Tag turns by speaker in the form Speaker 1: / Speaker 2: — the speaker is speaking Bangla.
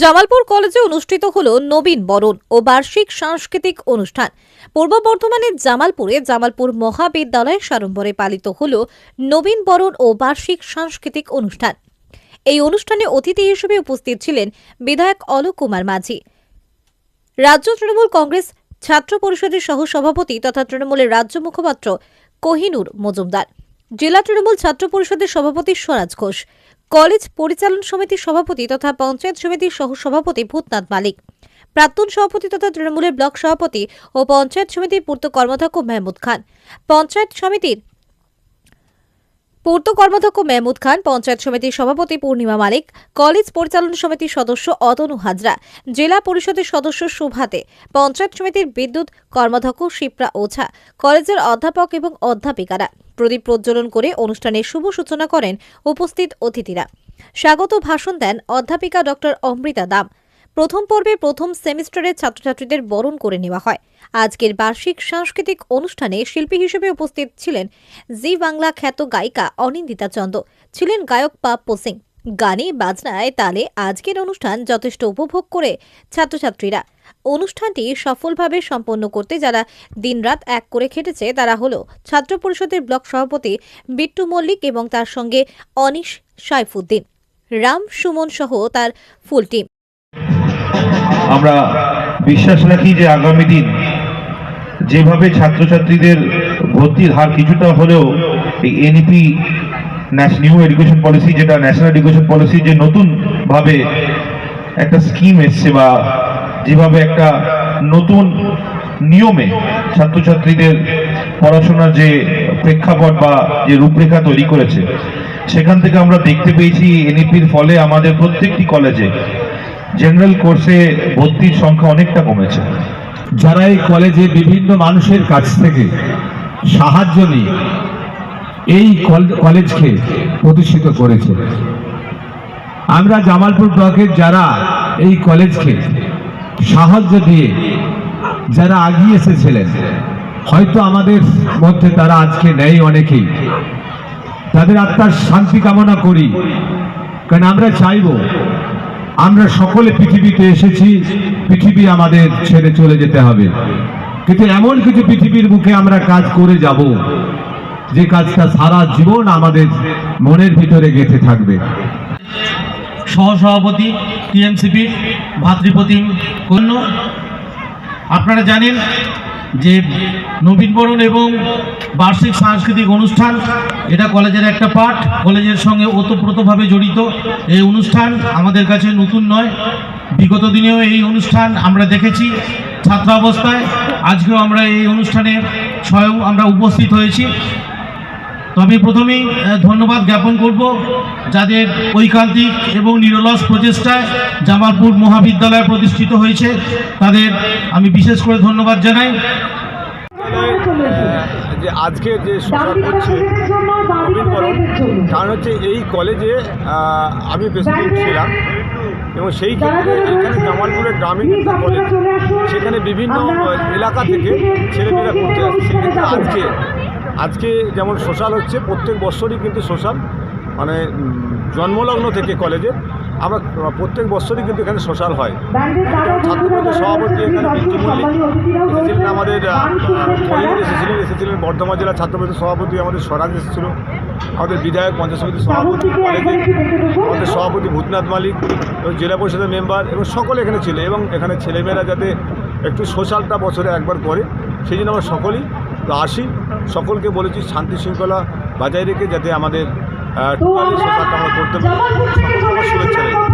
Speaker 1: জামালপুর কলেজে অনুষ্ঠিত হল নবীন বরণ ও বার্ষিক সাংস্কৃতিক অনুষ্ঠান। পূর্ব বর্ধমানের জামালপুরে জামালপুর মহাবিদ্যালয় সাড়ম্বরে পালিত হল নবীন বরণ ও বার্ষিক সাংস্কৃতিক অনুষ্ঠান। এই অনুষ্ঠানে অতিথি হিসেবে উপস্থিত ছিলেন বিধায়ক অলোক কুমার মাঝি। রাজ্য তৃণমূল কংগ্রেস ছাত্র পরিষদের সহ সভাপতি তথা তৃণমূলের রাজ্য মুখপাত্র কোহিনুর মজুমদার। জেলা তৃণমূল ছাত্র পরিষদের সভাপতি স্বরাজ ঘোষ। কলেজ পরিচালন সমিতির সভাপতি তথা পঞ্চায়েত সমিতির সহ সভাপতি ভূতনাথ মালিক। প্রাক্তন সভাপতি তথা তৃণমূলের ব্লক সভাপতি ও পঞ্চায়েত সমিতির পূর্ত কর্মাধ্যক্ষ মেহমুদ খান। পঞ্চায়েত সমিতির পূর্ত কর্মাধ্যক্ষ মেহমুদ খান, পঞ্চায়েত সমিতির সভাপতি পূর্ণিমা মালিক, কলেজ পরিচালনা সমিতির সদস্য অতনু হাজরা, জেলা পরিষদের সদস্য সুভাতে, পঞ্চায়েত সমিতির বিদ্যুৎ কর্মাধ্যক্ষ শিপ্রা ওঝা, কলেজের অধ্যাপক এবং অধ্যাপিকারা। প্রদীপ প্রজ্বলন করে অনুষ্ঠানের শুভ সূচনা করেন উপস্থিত অতিথিরা। স্বাগত ভাষণ দেন অধ্যাপিকা ডক্টর অমৃতা দাম। প্রথম পর্বে প্রথম সেমিস্টারের ছাত্রছাত্রীদের বরণ করে নেওয়া হয়। আজকের বার্ষিক সাংস্কৃতিক অনুষ্ঠানে শিল্পী হিসেবে উপস্থিত ছিলেন জি বাংলা খ্যাত গায়িকা অনিন্দিতা চন্দ। ছিলেন গায়ক পাপ্পো সিং। গানে, বাজনায়, তালে আজকের অনুষ্ঠান যথেষ্ট উপভোগ করে ছাত্রছাত্রীরা। অনুষ্ঠানটি সফলভাবে সম্পন্ন করতে যারা দিনরাত এক করে খেটেছে, তারা হলো ছাত্র পরিষদের ব্লক সভাপতি বিট্টু মল্লিক এবং তার সঙ্গে অনিশ সাইফুদ্দিন। রাম সুমন সহ তার ফুল টিম।
Speaker 2: আমরা বিশ্বাস রাখি যে আগামী দিন যেভাবে ছাত্রছাত্রীদের ভর্তির হার কিছুটা হলেও এই এনইপি নিউ এডুকেশন পলিসি যেটা ন্যাশনাল এডুকেশন পলিসি যে নতুন ভাবে একটা স্কিম এসছে বা যেভাবে একটা নতুন নিয়মে ছাত্রছাত্রীদের পড়াশোনার যে প্রেক্ষাপট বা যে রূপরেখা তৈরি করেছে, সেখান থেকে আমরা দেখতে পেয়েছি এনইপির ফলে আমাদের প্রত্যেকটি কলেজে জেনারেল কোর্সে ভর্তির সংখ্যা অনেকটা কমেছে।
Speaker 3: যারা এই কলেজে বিভিন্ন মানুষের কাছ থেকে সাহায্য নিয়ে এই কল- কলেজকে প্রতিষ্ঠিত করেছে। আমরা জামালপুর ব্লকের যারা এই কলেজকে সাহায্য দিয়ে যারা আগিয়ে এসেছিলেন, হয়তো আমাদের মধ্যে তারা আজকে নেই অনেকেই। তাদের আত্মার শান্তি কামনা করি। কারণ আমরা চাইব, আমরা সকলে পৃথিবীতে এসেছি, পৃথিবী আমাদের ছেড়ে চলে যেতে হবে। কিন্তু এমন কিছু পৃথিবীর মুখে আমরা কাজ করে যাব যে কাজটা সারা জীবন আমাদের মনের ভিতরে গেঁথে থাকবে।
Speaker 4: সহসভাপতি, টিএমসিপি, ভাতৃপ্রতিম কন্য। আপনারা জানেন যে নবীনবরণ এবং বার্ষিক সাংস্কৃতিক অনুষ্ঠান, এটা কলেজের একটা পাঠ। কলেজের সঙ্গে ওতপ্রোতভাবে জড়িত এই অনুষ্ঠান আমাদের কাছে নতুন নয়। বিগত দিনেও এই অনুষ্ঠান আমরা দেখেছি ছাত্রাবস্থায়। আজকেও আমরা এই অনুষ্ঠানে স্বয়ং আমরা উপস্থিত হয়েছি। তবে প্রথমেই ধন্যবাদ জ্ঞাপন করব যাদের ঐকান্তিক এবং নিরলস প্রচেষ্টায় জামালপুর মহাবিদ্যালয় প্রতিষ্ঠিত হয়েছে। তাদের আমি বিশেষ করে ধন্যবাদ জানাই।
Speaker 5: যে আজকে যে হচ্ছে নবীনবরণ কারণ হচ্ছে এই কলেজে আমি প্রেসিডেন্ট ছিলাম এবং সেই ক্ষেত্রে এখানে জামালপুরের গ্রামীণ একটা কলেজ সেখানে বিভিন্ন এলাকা থেকে ছেলেমেয়েরা করতে আসছে সেক্ষেত্রে আজকে আজকে যেমন সোশ্যাল হচ্ছে প্রত্যেক বছরই কিন্তু সোশ্যাল মানে জন্মলগ্ন থেকে কলেজে। আমরা প্রত্যেক বছরই কিন্তু এখানে সোশ্যাল হয়। ছাত্র সভাপতি এখানে বিট্টু মল্লিক এসেছিলেন আমাদের কহিনুর এসেছিলেন এসেছিলেন বর্ধমান জেলা ছাত্র পরিষদের সভাপতি আমাদের স্বরাজ এসেছিল আমাদের বিধায়ক পঞ্চায়েত সমিতির সভাপতি কলেজে আমাদের সভাপতি ভূতনাথ মালিক এবং জেলা পরিষদের মেম্বার এবং সকলে এখানে ছিল এবং এখানে ছেলেমেয়েরা যাতে একটু সোশ্যালটা বছরে একবার করে সেই জন্য আমরা সকলেই তো আসি সকলকে বলেছি শান্তি শৃঙ্খলা বজায় রেখে যাতে আমাদের টোটালি সোশ্যালটা আমরা করতে পারি। সকলকে আমার শুভেচ্ছা রইল